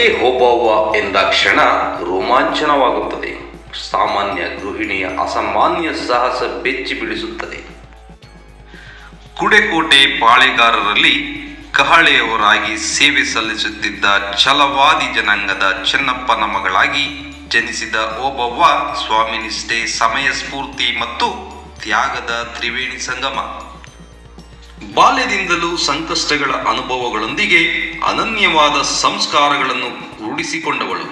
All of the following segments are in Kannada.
ಮನೆಗೆ ಹೋಬವ್ವ ಎಂದಾಕ್ಷಣ ರೋಮಾಂಚನವಾಗುತ್ತದೆ. ಸಾಮಾನ್ಯ ಗೃಹಿಣಿಯ ಅಸಾಮಾನ್ಯ ಸಾಹಸ ಬೆಚ್ಚಿ ಬಿಡಿಸುತ್ತದೆ ಕುಡೆಕೋಟೆ ಪಾಳೆಗಾರರಲ್ಲಿ ಕಹಳೆಯವರಾಗಿ ಸೇವೆ ಸಲ್ಲಿಸುತ್ತಿದ್ದ ಛಲವಾದಿ ಜನಾಂಗದ ಚೆನ್ನಪ್ಪನ ಮಗಳಾಗಿ ಜನಿಸಿದ ಓಬವ್ವ ಸ್ವಾಮಿನಿಷ್ಠೆ ಸಮಯ ಸ್ಫೂರ್ತಿ ಮತ್ತು ತ್ಯಾಗದ ತ್ರಿವೇಣಿ ಸಂಗಮ. ಬಾಲ್ಯದಿಂದಲೂ ಸಂಕಷ್ಟಗಳ ಅನುಭವಗಳೊಂದಿಗೆ ಅನನ್ಯವಾದ ಸಂಸ್ಕಾರಗಳನ್ನು ರೂಢಿಸಿಕೊಂಡವಳು.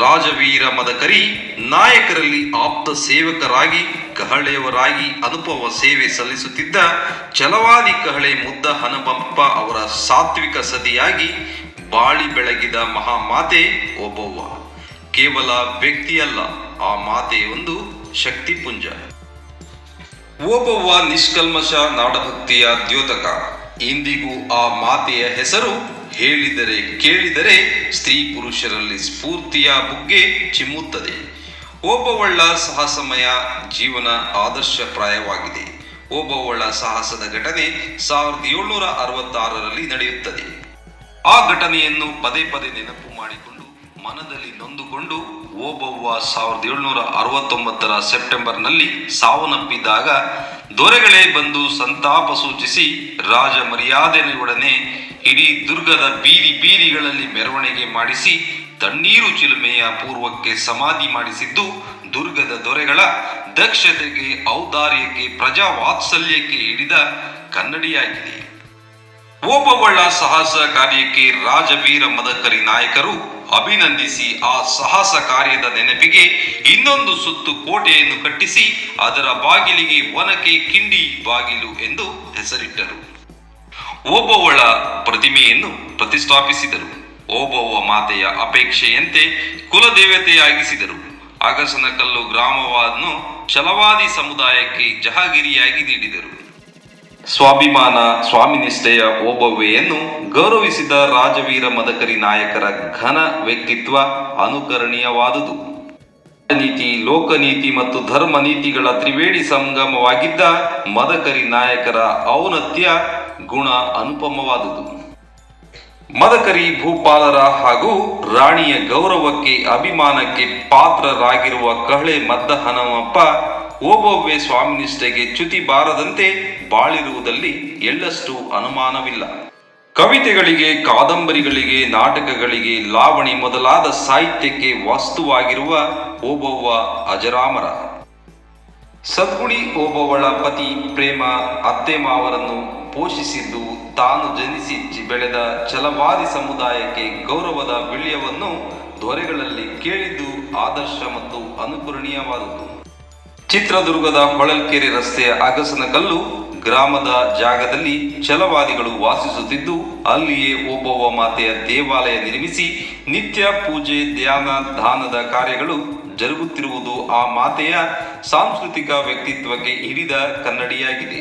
ರಾಜವೀರ ಮದಕರಿ ನಾಯಕರಲ್ಲಿ ಆಪ್ತ ಸೇವಕರಾಗಿ, ಕಹಳೆಯವರಾಗಿ ಅನುಪವ ಸೇವೆ ಸಲ್ಲಿಸುತ್ತಿದ್ದ ಛಲವಾದಿ ಕಹಳೆ ಮುದ್ದ ಹನುಮಪ್ಪ ಅವರ ಸಾತ್ವಿಕ ಸತಿಯಾಗಿ ಬಾಳಿ ಬೆಳಗಿದ ಮಹಾಮಾತೆ ಒಬ್ಬವ್ವ. ಕೇವಲ ವ್ಯಕ್ತಿಯಲ್ಲ, ಆ ಮಾತೆ ಒಂದು ಶಕ್ತಿಪುಂಜ. ಓಬವ್ವ ನಿಷ್ಕಲ್ಮಶ ನಾಡಭಕ್ತಿಯ ದ್ಯೋತಕ. ಇಂದಿಗೂ ಆ ಮಾತೆಯ ಹೆಸರು ಹೇಳಿದರೆ, ಕೇಳಿದರೆ ಸ್ತ್ರೀ ಪುರುಷರಲ್ಲಿ ಸ್ಫೂರ್ತಿಯ ಬುಗ್ಗೆ ಚಿಮ್ಮುತ್ತದೆ. ಓಬವಳ್ಳ ಸಾಹಸಮಯ ಜೀವನ ಆದರ್ಶಪ್ರಾಯವಾಗಿದೆ. ಓಬವಳ್ಳ ಸಾಹಸದ ಘಟನೆ ಸಾವಿರದ ಏಳ್ನೂರ ಅರವತ್ತಾರರಲ್ಲಿ ನಡೆಯುತ್ತದೆ. ಆ ಘಟನೆಯನ್ನು ಪದೇ ಪದೇ ನೆನಪು ಮಾಡಿಕೊಂಡು ಮನದಲ್ಲಿ ನೊಂದುಕೊಂಡು ಓಬವ್ವ ಸಾವಿರದ ಏಳ್ನೂರ ಅರವತ್ತೊಂಬತ್ತರ ಸೆಪ್ಟೆಂಬರ್ನಲ್ಲಿ ಸಾವನ್ನಪ್ಪಿದ್ದಾಗ ದೊರೆಗಳೇ ಬಂದು ಸಂತಾಪ ಸೂಚಿಸಿ ರಾಜ ಮರ್ಯಾದೆಯೊಡನೆ ಇಡೀ ದುರ್ಗದ ಬೀದಿ ಬೀದಿಗಳಲ್ಲಿ ಮೆರವಣಿಗೆ ಮಾಡಿಸಿ ತಣ್ಣೀರು ಚಿಲುಮೆಯ ಪೂರ್ವಕ್ಕೆ ಸಮಾಧಿ ಮಾಡಿಸಿದ್ದು ದುರ್ಗದ ದೊರೆಗಳ ದಕ್ಷತೆಗೆ, ಔದಾರ್ಯಕ್ಕೆ ಪ್ರಜಾ ವಾತ್ಸಲ್ಯಕ್ಕೆ ಹಿಡಿದ ಕನ್ನಡಿಯಾಗಿದೆ. ಓಬವ್ವಳ ಸಾಹಸ ಕಾರ್ಯಕ್ಕೆ ರಾಜವೀರ ಮದಕರಿ ನಾಯಕರು ಅಭಿನಂದಿಸಿ ಆ ಸಾಹಸ ಕಾರ್ಯದ ನೆನಪಿಗೆ ಇನ್ನೊಂದು ಸುತ್ತು ಕೋಟೆಯನ್ನು ಕಟ್ಟಿಸಿ ಅದರ ಬಾಗಿಲಿಗೆ ಒನಕೆ ಕಿಂಡಿ ಬಾಗಿಲು ಎಂದು ಹೆಸರಿಟ್ಟರು. ಓಬವ್ವಳ ಪ್ರತಿಮೆಯನ್ನು ಪ್ರತಿಷ್ಠಾಪಿಸಿದರು. ಓಬವ್ವ ಮಾತೆಯ ಅಪೇಕ್ಷೆಯಂತೆ ಕುಲದೇವತೆಯಾಗಿಸಿದರು. ಅಗಸನಕಲ್ಲು ಗ್ರಾಮವನ್ನು ಛಲವಾದಿ ಸಮುದಾಯಕ್ಕೆ ಜಹಗಿರಿಯಾಗಿ ನೀಡಿದರು. ಸ್ವಾಭಿಮಾನ, ಸ್ವಾಮಿನಿಷ್ಠೆಯ ಓಬವ್ವೆಯನ್ನು ಗೌರವಿಸಿದ ರಾಜವೀರ ಮದಕರಿ ನಾಯಕರ ಘನ ವ್ಯಕ್ತಿತ್ವ ಅನುಕರಣೀಯವಾದುದು. ನೀತಿ ಲೋಕನೀತಿ ಮತ್ತು ಧರ್ಮ ನೀತಿಗಳ ತ್ರಿವೇಣಿ ಸಂಗಮವಾಗಿದ್ದ ಮದಕರಿ ನಾಯಕರ ಔನತ್ಯ ಗುಣ ಅನುಪಮವಾದುದು. ಮದಕರಿ ಭೂಪಾಲರ ಹಾಗೂ ರಾಣಿಯ ಗೌರವಕ್ಕೆ ಅಭಿಮಾನಕ್ಕೆ ಪಾತ್ರರಾಗಿರುವ ಕಹಳೆ ಮದ್ದ ಹನುಮಪ್ಪ ಓಬವ್ವೆ ಸ್ವಾಮಿನಿಷ್ಠೆಗೆ ಚ್ಯುತಿ ಬಾರದಂತೆ ಬಾಳಿರುವುದಲ್ಲಿ ಎಳ್ಳಷ್ಟು ಅನುಮಾನವಿಲ್ಲ. ಕವಿತೆಗಳಿಗೆ, ಕಾದಂಬರಿಗಳಿಗೆ, ನಾಟಕಗಳಿಗೆ ಲಾವಣಿ ಮೊದಲಾದ ಸಾಹಿತ್ಯಕ್ಕೆ ವಸ್ತುವಾಗಿರುವ ಓಬವ್ವ ಅಜರಾಮರ. ಸದ್ಗುಣಿ ಓಬವ್ವಳ ಪತಿ ಪ್ರೇಮ ಅತ್ತೆ ಮಾವರನ್ನು ಪೋಷಿಸಿದ್ದು ತಾನು ಜನಿಸಿ ಬೆಳೆದ ಛಲವಾದಿ ಸಮುದಾಯಕ್ಕೆ ಗೌರವದ ವಿಳ್ಯವನ್ನು ದೊರೆಗಳಲ್ಲಿ ಕೇಳಿದ್ದು ಆದರ್ಶ ಮತ್ತು ಅನುಕರಣೀಯವಾದುದು ಚಿತ್ರದುರ್ಗದ ಹೊಳಲ್ಕೆರೆ ರಸ್ತೆಯ ಅಗಸನಕಲ್ಲು ಗ್ರಾಮದ ಜಾಗದಲ್ಲಿ ಛಲವಾದಿಗಳು ವಾಸಿಸುತ್ತಿದ್ದು, ಅಲ್ಲಿಯೇ ಓಬವ್ವ ಮಾತೆಯ ದೇವಾಲಯ ನಿರ್ಮಿಸಿ ನಿತ್ಯ ಪೂಜೆ, ಧ್ಯಾನ, ದಾನದ ಕಾರ್ಯಗಳು ಜರುಗುತ್ತಿರುವುದು ಆ ಮಾತೆಯ ಸಾಂಸ್ಕೃತಿಕ ವ್ಯಕ್ತಿತ್ವಕ್ಕೆ ಹಿಡಿದ ಕನ್ನಡಿಯಾಗಿದೆ.